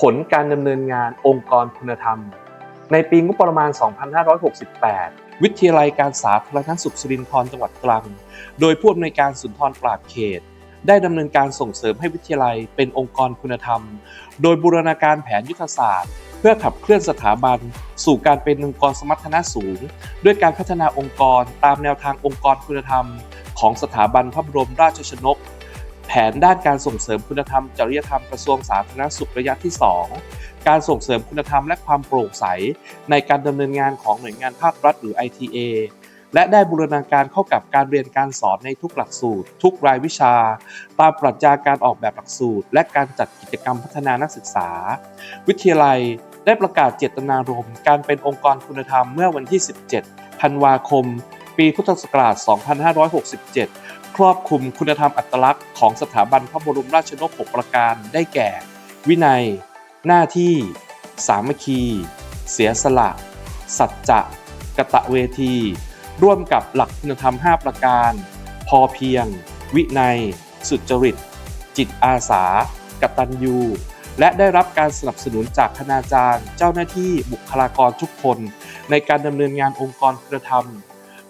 ผลการดำเนินงานองค์กรคุณธรรม ในปีงบประมาณ 2568 วิทยาลัยการสาธารณสุขสุรินทร์จังหวัดตรัง โดยผู้อำนวยการสุนทรปราบเขต ได้ดำเนินการส่งเสริมให้วิทยาลัยเป็นองค์กรคุณธรรม โดยบูรณาการแผนยุทธศาสตร์ เพื่อขับเคลื่อนสถาบัน สู่การเป็นองค์กรสมรรถนะสูง ด้วยการพัฒนาองค์กรตามแนวทางองค์กรคุณธรรม ของสถาบันพระบรมราชชนก นด้านการส่งเสริมคุณธรรม จริยธรรมกระทรวงสาธารณสุขระยะที่ 2 การส่งเสริมคุณธรรมและความโปร่งใส ในการดำเนินงานของหน่วยงานภาครัฐหรือ ITA และได้บูรณาการเข้ากับการเรียนการสอนในทุกหลักสูตร ทุกรายวิชา ตามปรัชญาการออกแบบหลักสูตร และการจัดกิจกรรมพัฒนานักศึกษา วิทยาลัยได้ประกาศเจตนารมณ์การเป็นองค์กรคุณธรรมเมื่อวันที่ 17 ธันวาคม ปีพุทธศักราช 2567 ครอบคลุมคุณธรรมอัตลักษณ์ของสถาบันพระบรมราชชนก6ประการได้แก่ วินัย หน้าที่ สามัคคี เสียสละ สัจจะกะตะเวที ร่วมกับหลักคุณธรรม 5 ประการ พอเพียง วินัย สุจริต จิตอาสากตัญญูและได้รับการสนับสนุนจากคณาจารย์ เจ้าหน้าที่บุคลากรทุกคน ในการดำเนินงานองค์กรคุณธรรม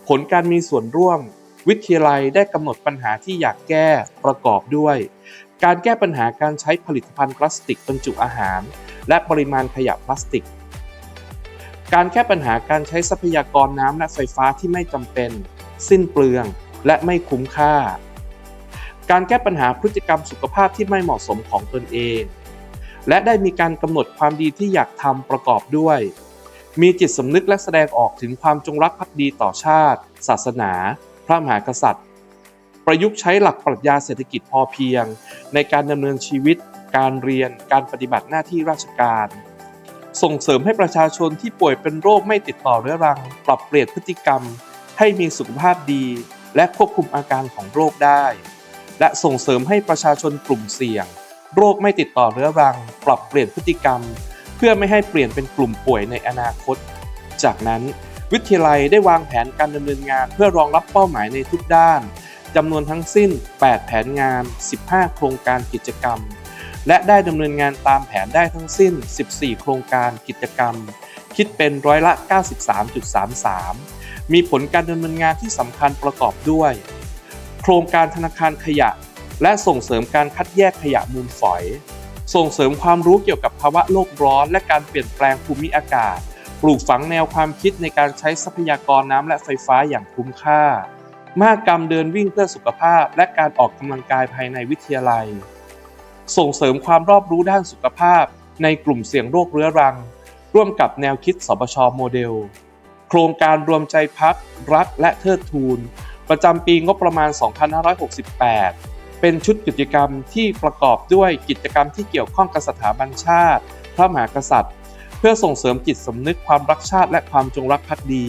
ผลการมีส่วนร่วม วิทยาลัยได้กำหนดปัญหาที่อยากแก้ประกอบด้วย การแก้ปัญหาการใช้ผลิตภัณฑ์พลาสติกบรรจุอาหาร และปริมาณขยะพลาสติก การแก้ปัญหาการใช้ทรัพยากรน้ำและไฟฟ้าที่ไม่จำเป็น สิ้นเปลือง และไม่คุ้มค่า การแก้ปัญหาพฤติกรรมสุขภาพที่ไม่เหมาะสมของตนเอง และได้มีการกำหนดความดีที่อยากทำประกอบด้วยมีจิตสำนึกและแสดงออกถึงความจงรักภักดีต่อชาติ ศาสนา พระมหากษัตริย์ ประยุกต์ใช้หลักปรัชญาเศรษฐกิจพอเพียง ในการดำเนินชีวิต การเรียน การปฏิบัติหน้าที่ราชการ ส่งเสริมให้ประชาชนที่ป่วยเป็นโรคไม่ติดต่อเรื้อรัง ปรับเปลี่ยนพฤติกรรม ให้มีสุขภาพดี และควบคุมอาการของโรคได้ และส่งเสริมให้ประชาชนกลุ่มเสี่ยง โรคไม่ติดต่อเรื้อรัง ปรับเปลี่ยนพฤติกรรม เพื่อไม่ให้เปลี่ยนเป็นกลุ่มป่วยในอนาคต จากนั้น วิทยาลัยได้วางแผนการดำเนินงานเพื่อรองรับเป้าหมายในทุกด้านจำนวนทั้งสิ้น 8 แผนงาน 15 โครงการกิจกรรม และได้ดำเนินงานตามแผนได้ทั้งสิ้น 14 โครงการกิจกรรม คิดเป็นร้อยละ 93.33 มีผลการดำเนินงานที่สำคัญประกอบด้วย โครงการธนาคารขยะ และส่งเสริมการคัดแยกขยะมูลฝอย ส่งเสริมความรู้เกี่ยวกับภาวะโลกร้อน และการเปลี่ยนแปลงภูมิอากาศ ลูกฝังแนวความคิดในการใช้ทรัพยากรน้ำและไฟฟ้าอย่างคุ้มค่ามหกรรมเดินวิ่งเพื่อสุขภาพ และการออกกำลังกายภายในวิทยาลัย ส่งเสริมความรอบรู้ด้านสุขภาพ ในกลุ่มเสี่ยงโรคเรื้อรัง ร่วมกับแนวคิดสบชโมเดล โครงการรวมใจพัก รักและเทิดทูน ประจำปีงบประมาณ 2568 เป็นชุดกิจกรรมที่ประกอบด้วยกิจกรรมที่เกี่ยวข้องกับสถาบันชาติ พระมหากษัตริย์ พื่อส่งเสริมจิตสำนึกความรักชาติและความจงรักภักดี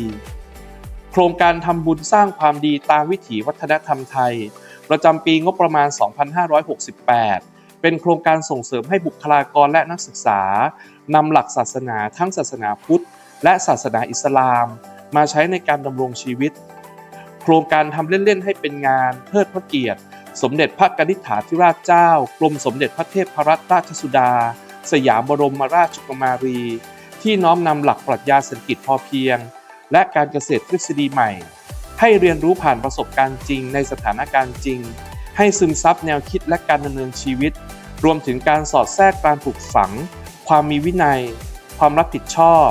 โครงการทำบุญสร้างความดีตามวิถีวัฒนธรรมไทย ประจำปีงบประมาณ 2568 เป็นโครงการส่งเสริมให้บุคลากรและนักศึกษานำหลักศาสนาทั้งศาสนาพุทธ และศาสนาอิสลาม มาใช้ในการดำรงชีวิต โครงการทำเล่น ๆ ให้เป็นงานเทิดพระเกียรติ สมเด็จพระกนิษฐาธิราชเจ้า กรมสมเด็จพระเทพรัตนราชสุดา สยามบรมราชกุมารี ที่น้อมนำหลักปรัชญาเศรษฐกิจพอเพียง และการเกษตรทฤษฎีใหม่ ให้เรียนรู้ผ่านประสบการณ์จริงในสถานการณ์จริง ให้ซึมซับแนวคิดและการดำเนินชีวิต รวมถึงการสอดแทรกการปลูกฝัง ความมีวินัย ความรับผิดชอบ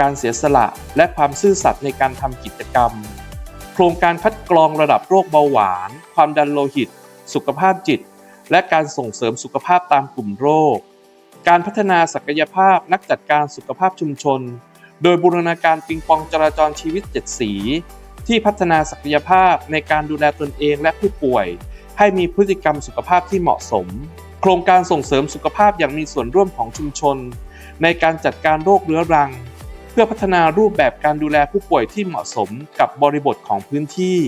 การเสียสละ และความซื่อสัตย์ในการทำกิจกรรม โครงการคัดกรองระดับโรคเบาหวาน ความดันโลหิต สุขภาพจิต และการส่งเสริมสุขภาพตามกลุ่มโรค การพัฒนาศักยภาพนักจัดการสุขภาพชุมชน โดยบูรณาการปิงปองจราจรชีวิต 7 สี ที่พัฒนาศักยภาพในการดูแลตนเองและผู้ป่วย ให้มีพฤติกรรมสุขภาพที่เหมาะสม โครงการส่งเสริมสุขภาพอย่างมีส่วนร่วมของชุมชน ในการจัดการโรคเรื้อรัง เพื่อพัฒนารูปแบบการดูแลผู้ป่วยที่เหมาะสมกับบริบทของพื้นที่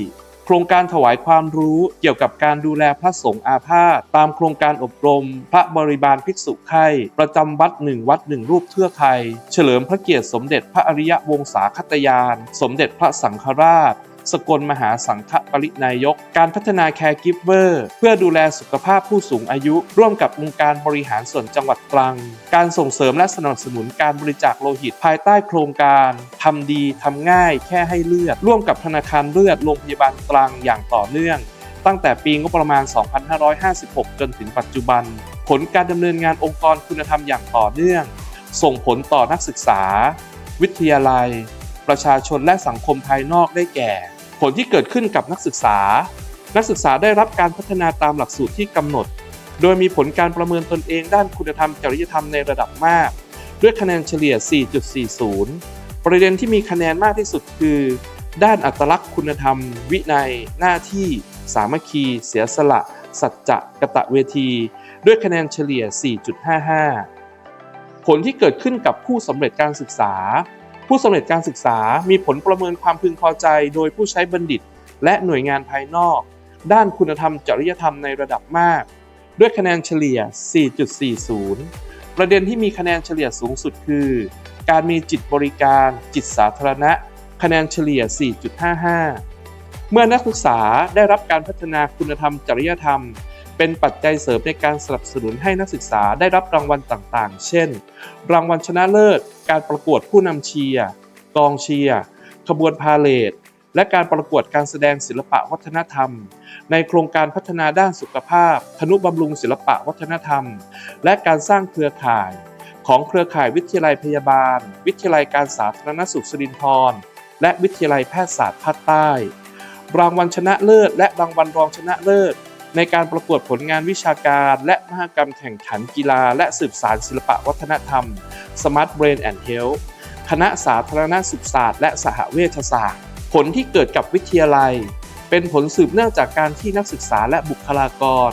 โครงการถวายความรู้เกี่ยวกับการดูแลพระสงฆ์อาพาธตามโครงการอบรม พระบริบาลภิกษุไข้ประจำวัดหนึ่งวัดหนึ่งรูปเทื่อไทย เฉลิมพระเกียรติสมเด็จพระอริยวงศาคตยาน สมเด็จพระสังฆราช สกลมหาสังฆปรินายก การพัฒนาแคร์กิฟเวอร์เพื่อดูแลสุขภาพผู้สูงอายุ ร่วมกับองค์การบริหารส่วนจังหวัดตรัง การส่งเสริมและสนับสนุนการบริจาคโลหิตภายใต้โครงการทำดีทำง่าย แค่ให้เลือด ร่วมกับธนาคารเลือดโรงพยาบาลตรังอย่างต่อเนื่อง ตั้งแต่ปีงบประมาณ 2556 จนถึงปัจจุบัน ผลการดำเนินงานองค์กรคุณธรรมอย่างต่อเนื่อง ส่งผลต่อนักศึกษา วิทยาลัย ประชาชนและสังคมภายนอกได้แก่ ผลที่เกิดขึ้นกับนักศึกษา นักศึกษาได้รับการพัฒนาตามหลักสูตรที่กำหนด โดยมีผลการประเมินตนเองด้านคุณธรรมจริยธรรมในระดับมาก ด้วยคะแนนเฉลี่ย 4.40 ประเด็นที่มีคะแนนมากที่สุดคือ ด้านอัตลักษณ์คุณธรรม วินัย หน้าที่ สามัคคี เสียสละ สัจจะกะตะเวที ด้วยคะแนนเฉลี่ย 4.55 ผลที่เกิดขึ้นกับผู้สำเร็จการศึกษา ผู้สำเร็จการศึกษามีผลประเมินความพึงพอใจโดยผู้ใช้บัณฑิต และหน่วยงานภายนอก ด้านคุณธรรมจริยธรรมในระดับมาก ด้วยคะแนนเฉลี่ย 4.40 ประเด็นที่มีคะแนนเฉลี่ยสูงสุดคือ การมีจิตบริการ จิตสาธารณะ คะแนนเฉลี่ย 4.55 เมื่อนักศึกษาได้รับการพัฒนาคุณธรรมจริยธรรม เป็นปัจจัยเสริมในการสนับสนุนให้นักศึกษาได้รับรางวัลต่างๆ เช่น รางวัลชนะเลิศ การประกวดผู้นำเชียร์กองเชียร์ขบวนพาเลทและการประกวดการแสดงศิลปะวัฒนธรรม ในโครงการพัฒนาด้านสุขภาพ ธนุบำรุงศิลปะวัฒนธรรม และการสร้างเครือข่าย ของเครือข่ายวิทยาลัยพยาบาล วิทยาลัยการสาธารณสุขสิรินธรและวิทยาลัยแพทยศาสตร์ภาคใต้ รางวัลชนะเลิศ และรางวัลรองชนะเลิศ ในการประกวดผลงานวิชาการ และมหกรรมแข่งขันกีฬา และสืบสารศิลปวัฒนธรรม Smart Brain and Health คณะสาธารณสุขศาสตร์ และสหเวชศาสตร์ ผลที่เกิดกับวิทยาลัย เป็นผลสืบเนื่องจากการที่นักศึกษาและบุคลากร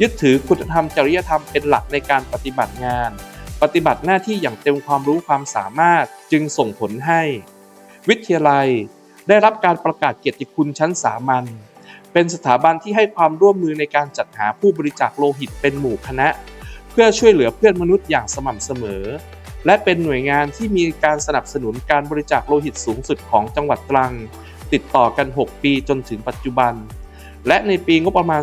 ยึดถือคุณธรรมจริยธรรมเป็นหลักในการปฏิบัติงาน ปฏิบัติหน้าที่อย่างเต็มความรู้ความสามารถจึงส่งผลให้ วิทยาลัย ได้รับการประกาศเกียรติคุณชั้นสามัญ เป็นสถาบันที่ให้ความร่วมมือในการจัดหาผู้บริจาคโลหิตเป็นหมู่คณะ เพื่อช่วยเหลือเพื่อนมนุษย์อย่างสม่ำเสมอ และเป็นหน่วยงานที่มีการสนับสนุนการบริจาคโลหิตสูงสุดของจังหวัดตรัง ติดต่อกัน 6 ปีจนถึงปัจจุบัน และในปีงบประมาณ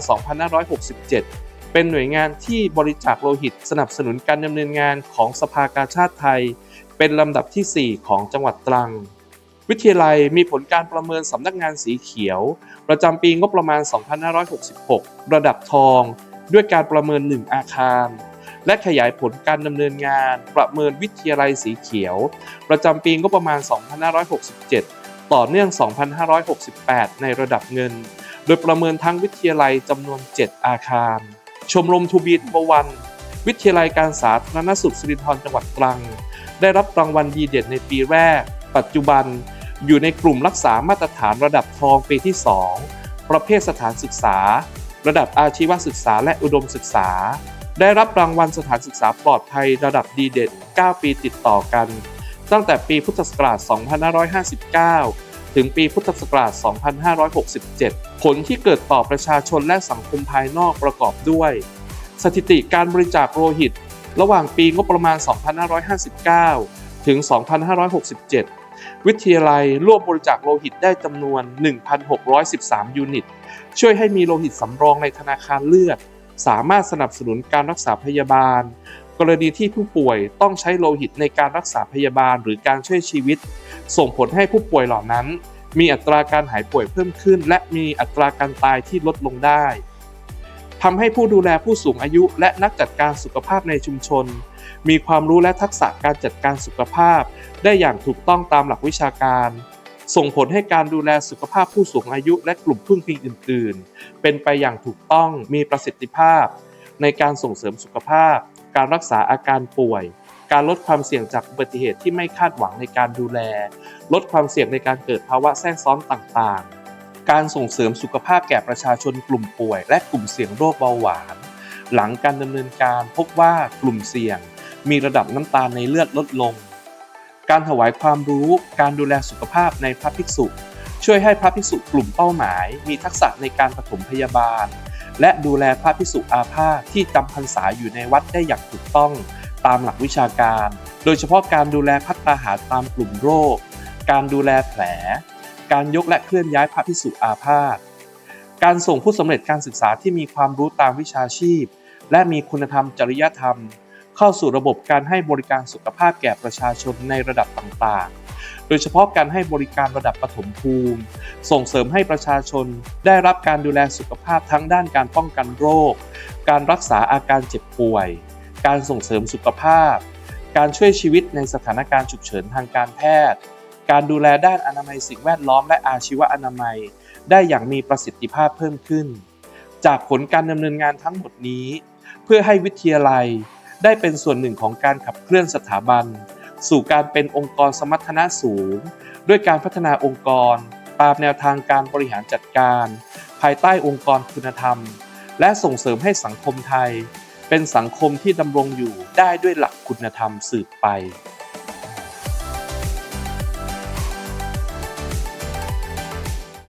2567 เป็นหน่วยงานที่บริจาคโลหิตสนับสนุนการดำเนินงานของสภากาชาติไทย เป็นลำดับทีสี่4 ของจังหวัดตรัง วิทยาลัยมีผลการประเมินสำนักงานสีเขียว ประจำปีงบประมาณ 2566 ระดับทอง ด้วยการประเมิน 1 อาคาร และขยายผลการดำเนินงาน ประเมินวิทยาลัยสีเขียว ประจำปีงบประมาณ 2567 ต่อเนื่อง 2568 ในระดับเงิน โดยประเมินทั้งวิทยาลัยจำนวน 7 อาคาร ชมรมทูบีทบวันวิทยาลัยการสาธารณสุขสิรินธรจังหวัดตรัง ได้รับรางวัลดีเด่นในปีแรก ปัจจุบัน อยู่ในกลุ่มรักษามาตรฐานระดับทองปีที่ 2 ประเภทสถานศึกษา ระดับอาชีวศึกษาและอุดมศึกษา ได้รับรางวัลสถานศึกษาปลอดภัยระดับดีเด่น 9 ปีติดต่อกัน ตั้งแต่ปีพุทธศักราช 2559 ถึงปีพุทธศักราช 2567 ผลที่เกิดต่อประชาชนและสังคมภายนอกประกอบด้วย สถิติการบริจาคโลหิต ระหว่างปีงบประมาณ 2559 ถึง 2567 วิทยาลัยร่วมบริจาคโลหิตได้จำนวน 1,613 ยูนิต ช่วยให้มีโลหิตสำรองในธนาคารเลือด สามารถสนับสนุนการรักษาพยาบาล กรณีที่ผู้ป่วยต้องใช้โลหิตในการรักษาพยาบาลหรือการช่วยชีวิต ส่งผลให้ผู้ป่วยเหล่านั้น มีอัตราการหายป่วยเพิ่มขึ้น และมีอัตราการตายที่ลดลงได้ทำให้ผู้ดูแลผู้สูงอายุและนักจัดการสุขภาพในชุมชน มีความรู้และทักษะการจัดการสุขภาพ ได้อย่างถูกต้องตามหลักวิชาการ ส่งผลให้การดูแลสุขภาพผู้สูงอายุและกลุ่มพึ่งพิงอื่น ๆ เป็นไปอย่างถูกต้องมีประสิทธิภาพ ในการส่งเสริมสุขภาพ การรักษาอาการป่วย การลดความเสี่ยงจากอุบัติเหตุที่ไม่คาดหวังในการดูแล ลดความเสี่ยงในการเกิดภาวะแทรกซ้อนต่างๆ การส่งเสริมสุขภาพแก่ประชาชนกลุ่มป่วย และกลุ่มเสี่ยงโรคเบาหวานหลังการดำเนินการพบว่ากลุ่มเสี่ยง มีระดับน้ำตาลในเลือดลดลง การถวายความรู้ การดูแลสุขภาพในพระภิกษุ ช่วยให้พระภิกษุกลุ่มเป้าหมาย มีทักษะในการปฐมพยาบาล และดูแลพระภิกษุอาพาธที่จำพรรษาอยู่ในวัดได้อย่างถูกต้องตามหลักวิชาการ โดยเฉพาะการดูแลพัฒนาหารตามกลุ่มโรค การดูแลแผล การยกและเคลื่อนย้ายพระภิกษุอาพาธการส่งผู้สำเร็จการศึกษาที่มีความรู้ตามวิชาชีพ และมีคุณธรรมจริยธรรม เข้าสู่ระบบการให้บริการสุขภาพแก่ประชาชนในระดับต่างๆ โดยเฉพาะการให้บริการระดับปฐมภูมิ ส่งเสริมให้ประชาชนได้รับการดูแลสุขภาพทั้งด้านการป้องกันโรค การรักษาอาการเจ็บป่วย การส่งเสริมสุขภาพ การช่วยชีวิตในสถานการณ์ฉุกเฉินทางการแพทย์ การดูแลด้านอนามัยสิ่งแวดล้อมและอาชีวอนามัย ได้อย่างมีประสิทธิภาพเพิ่มขึ้น จากผลการดำเนินงานทั้งหมดนี้ เพื่อให้วิทยาลัย ได้เป็นส่วนหนึ่งของการขับเคลื่อนสถาบัน สู่การเป็นองค์กรสมรรถนะสูง ด้วยการพัฒนาองค์กร ตามแนวทางการบริหารจัดการ ภายใต้องค์กรคุณธรรม และส่งเสริมให้สังคมไทย เป็นสังคมที่ดำรงอยู่ได้ด้วยหลักคุณธรรมสืบไป